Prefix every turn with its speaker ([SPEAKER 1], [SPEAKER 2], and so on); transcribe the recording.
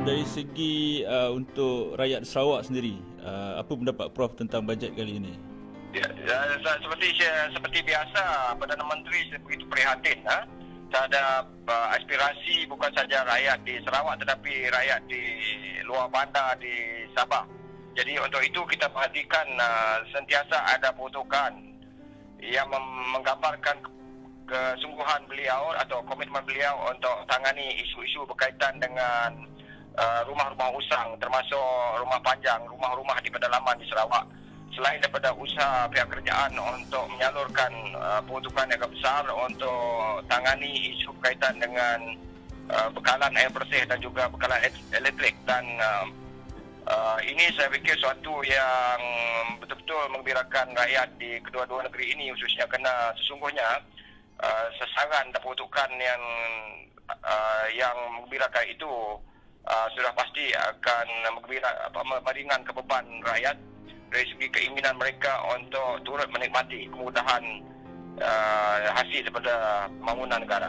[SPEAKER 1] dari segi uh, untuk rakyat Sarawak sendiri, uh, apa pendapat Prof tentang bajet kali ini?
[SPEAKER 2] Ya, ya, seperti seperti biasa, Perdana Menteri begitu prihatin ha? terhadap uh, aspirasi bukan saja rakyat di Sarawak tetapi rakyat di luar bandar di Sabah. Jadi untuk itu kita perhatikan uh, sentiasa ada peruntukan yang menggambarkan kesungguhan beliau atau komitmen beliau untuk tangani isu-isu berkaitan dengan uh, rumah-rumah usang termasuk rumah panjang, rumah-rumah di pedalaman di Sarawak. Selain daripada usaha pihak kerajaan untuk menyalurkan uh, peruntukan yang besar untuk tangani isu berkaitan dengan uh, bekalan air bersih dan juga bekalan elektrik dan uh, uh, ini saya fikir suatu yang betul-betul mengembirakan rakyat di kedua-dua negeri ini khususnya kerana sesungguhnya uh, sasaran dan peruntukan yang uh, yang mengembirakan itu sudah pasti akan menggembira apa meringan kebeban rakyat dari segi keinginan mereka untuk turut menikmati kemudahan uh, hasil daripada pembangunan negara.